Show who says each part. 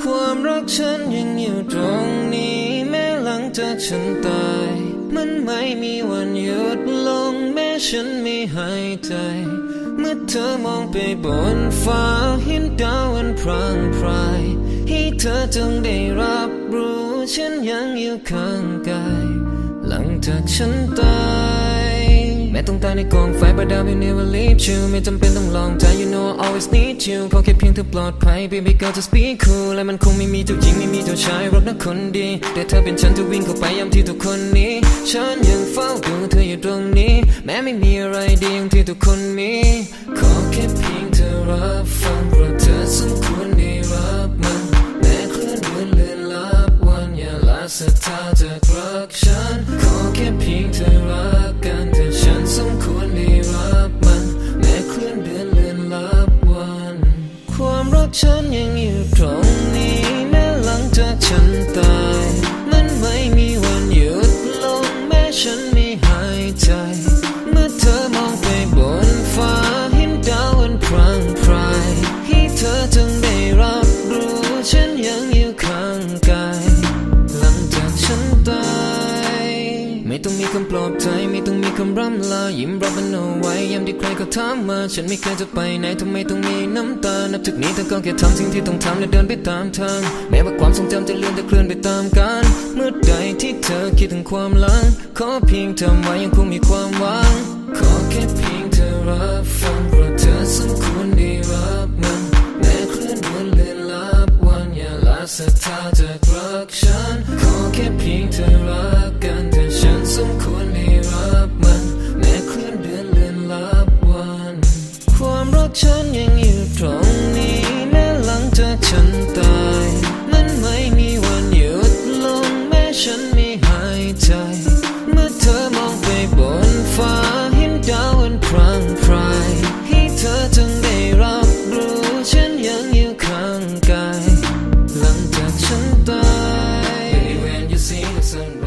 Speaker 1: ความรักฉันยังอยู่ตรงนี้ แม้หลังจากฉันตาย มันไม่มีวันหยุดลง แม้ฉันไม่หายใจ เมื่อเธอมองไปบนฟ้าเห็นดาวอันพร่างพราย ให้เธอจงได้รับรู้ ฉันยังอยู่ข้างกาย หลังจากฉันตาย ต้องตายในกองไฟ but I will never leave you ไม่จำเป็นต้องลองใจ you know I always need you ขอแค่เพียงเธอปลอดภัย baby girl just be cool และมันคงไม่มีเจ้าหญิงไม่มีเจ้าชายรักนะคนดี แต่เธอเป็นฉันจะวิ่งเข้าไปยามที่ทุกคนนี้ ฉันยังเฝ้าดูเธออยู่ตรงนี้ แม้ไม่มีอะไรดีอย่างที่ทุกคนมี ขอแค่เพียงเธอรับฟังเพราะเธอสมควรได้รับมันแม้คลื่นเดือนเลือนลับวันอย่าละศรัทธาจากรักฉันขอแค่เพียงเธอรัก ฉันยังอยู่ตรง ไม่ต้องมีคำปลอบใจไม่ต้องมีคำร่ำลายิ้มรับมันเอาไว้ยามที่ใครเขาถามมา ฉันไม่เคยจะไปไหนทำไมต้องมีน้ำตา นับจากนี้เธอก็แค่ทำสิ่งที่ต้องทำและเดินไปตามทาง แม้ว่าความทรงจำจะเลือนจะเคลื่อนไปตามกาลเมื่อใดที่เธอคิดถึงความหลัง ขอเพียงจำไว้ยังคงมีความหวัง ขอแค่เพียงเธอรับฟังเพราะเธอสมควรได้รับมันแม้คลื่นวันเลือนลับวันอย่าละศรัทธาจากรักฉันขอแค่เพียงเธอรับ listen.